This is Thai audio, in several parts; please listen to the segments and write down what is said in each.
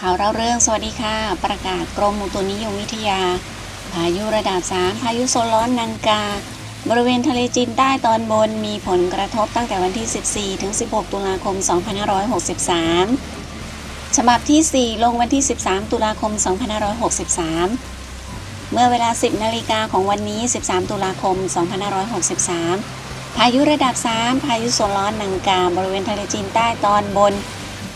ข่าวเล่าเรื่องสวัสดีค่ะ ประกาศกรมอุตุนิยมวิทยา พายุระดับ 3 พายุโซนร้อนนังกา บริเวณทะเลจีนใต้ตอนบนมีผลกระทบตั้งแต่วันที่ 14 ถึง 16 ตุลาคม 2563 ฉบับที่ 4 ลงวันที่ 13 ตุลาคม 2563 เมื่อเวลา 10 นาฬิกาของวันนี้ 13 ตุลาคม 2563 พายุระดับ 3 พายุโซนร้อนนังกา บริเวณทะเลจีนใต้ตอนบน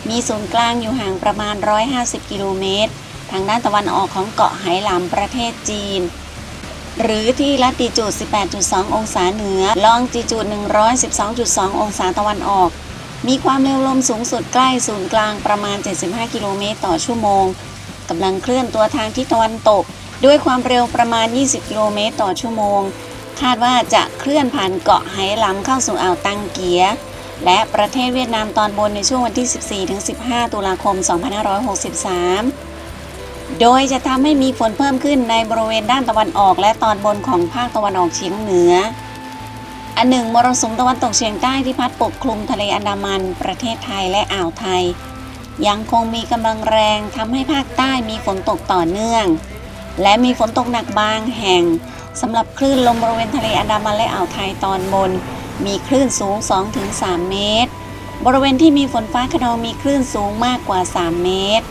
มีศูนย์กลางอยู่ห่างประมาณ 150 กิโลเมตร ทางด้านตะวันออกของเกาะไหหลำประเทศจีน หรือที่ลัติจูด 18.2 องศาเหนือ ลองจิจูด 112.2 องศาตะวันออก มีความเร็วลมสูงสุดใกล้ศูนย์กลางประมาณ 75 กิโลเมตรต่อชั่วโมงกำลังเคลื่อนตัวทางทิศตะวันตก ด้วยความเร็วประมาณ 20 กิโลเมตรต่อชั่วโมง คาดว่าจะเคลื่อนผ่านเกาะไหหลำเข้าสู่อ่าวตังเกีย และประเทศเวียดนามตอนบนในช่วงวันที่ 14-15 ตุลาคม 2563 โดยจะทำให้มีฝนเพิ่มขึ้นในบริเวณด้านตะวันออก และตอนบนของภาคตะวันออกเฉียงเหนือ อันหนึ่งมรสุมตะวันตกเฉียงใต้ที่พัดปกคลุมทะเลอันดามัน ประเทศไทยและอ่าวไทย ยังคงมีกำลังแรงทำให้ภาคใต้มีฝนตกต่อเนื่อง และมีฝนตกหนักบางแห่งสำหรับคลื่นลมบริเวณทะเลอันดามันและอ่าวไทยตอนบน มีคลื่นสูง 2-3 เมตร บริเวณที่มีฝนฟ้าขนองมีคลื่นสูงมากกว่า 3 เมตร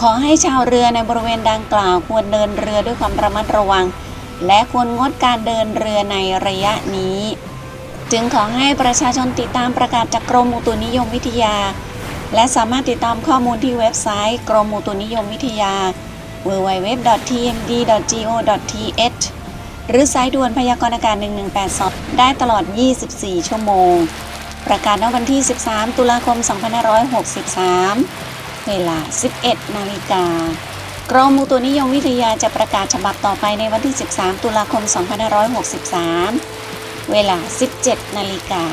ขอให้ชาวเรือในบริเวณดังกล่าวควรเดินเรือด้วยความระมัดระวัง และควรงดการเดินเรือในระยะนี้ จึงขอให้ประชาชนติดตามประกาศจากกรมอุตุนิยมวิทยา และสามารถติดตามข้อมูลที่เว็บไซต์ กรมอุตุนิยมวิทยา www.tmd.go.th หรือสายด่วนพยากรณ์อากาศ 1182ได้ตลอด 24 ชั่วโมง ประกาศณวันที่ 13 ตุลาคม 2563 เวลา 11 นาฬิกากรมอุตุนิยมวิทยาจะประกาศฉบับต่อไปในวันที่ 13 ตุลาคม 2563 เวลา 17 นาฬิกา